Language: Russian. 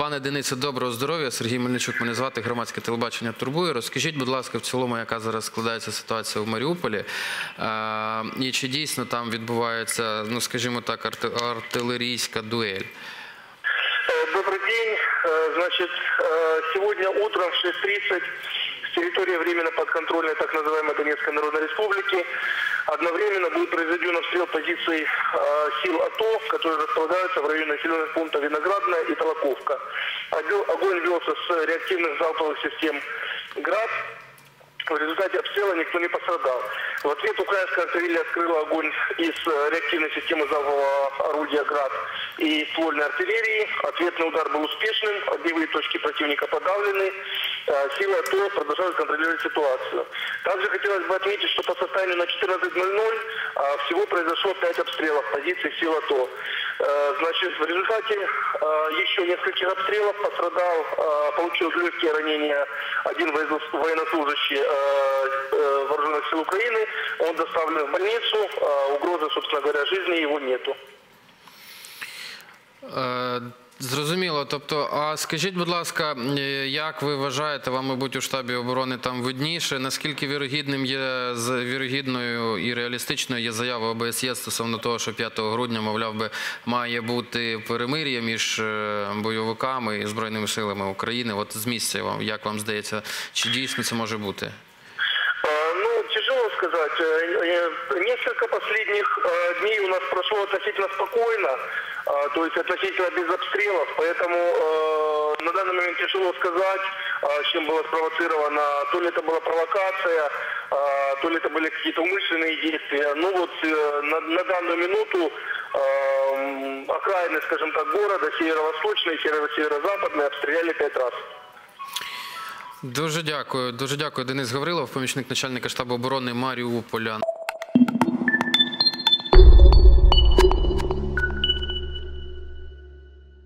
Пане Денисе, доброго здоров'я. Сергій Мельничук мене звати. Громадське телебачення турбує. Розкажіть, будь ласка, в цілому, яка зараз складається ситуація в Маріуполі, Е, і чи дійсно там відбувається, ну скажімо так, арти- артилерійська дуель? Э, Добрый день. Э, Значит, э, сегодня утром в 6.30 с территории временно подконтрольной так называемой Донецкой Народной Республики одновременно будет произведен обстрел позиций э, сил АТО, которые располагаются в районе населенных пунктов Виноградная и Толоковка. Огонь велся с реактивных залповых систем «Град», в результате обстрела никто не пострадал. В ответ украинская артиллерия открыла огонь из э, реактивной системы залпового орудия «Град» и ствольной артиллерии. Ответный удар был успешным, огневые точки противника подавлены. Э, Силы АТО продолжают контролировать ситуацию. Также хотелось бы отметить, что по состоянию на 14.00 а, всего произошло 5 обстрелов позиций сил АТО. Э, Значит, в результате э, еще нескольких обстрелов пострадал, э, получил легкие ранения один военнос- военнослужащий вооруженных сил Украины. Он доставлен в больницу. Угрозы, собственно говоря, жизни его нету. Е, Зрозуміло. Тобто, а скажіть, будь ласка, е, як ви вважаєте, вам, мабуть, у штабі оборони там видніше, наскільки вірогідним є вірогідною і реалістичною є заява ОБСЄ стосовно того, що 5 грудня, мовляв би, має бути перемир'я між е, бойовиками і збройними силами України? От з місця як вам здається, чи дійсно це може бути? Сказать. Э, э, Несколько последних э, дней у нас прошло относительно спокойно, то есть относительно без обстрелов, поэтому на данный момент тяжело сказать, чем было спровоцировано. То ли это была провокация, то ли это были какие-то умышленные действия. Ну вот на, на данную минуту э, м, окраины, скажем так, города, северо-восточный, северо-северо-западный обстреляли пять раз. Дуже дякую. Дуже дякую. Денис Гаврилов, помічник начальника штабу оборони Маріуполя.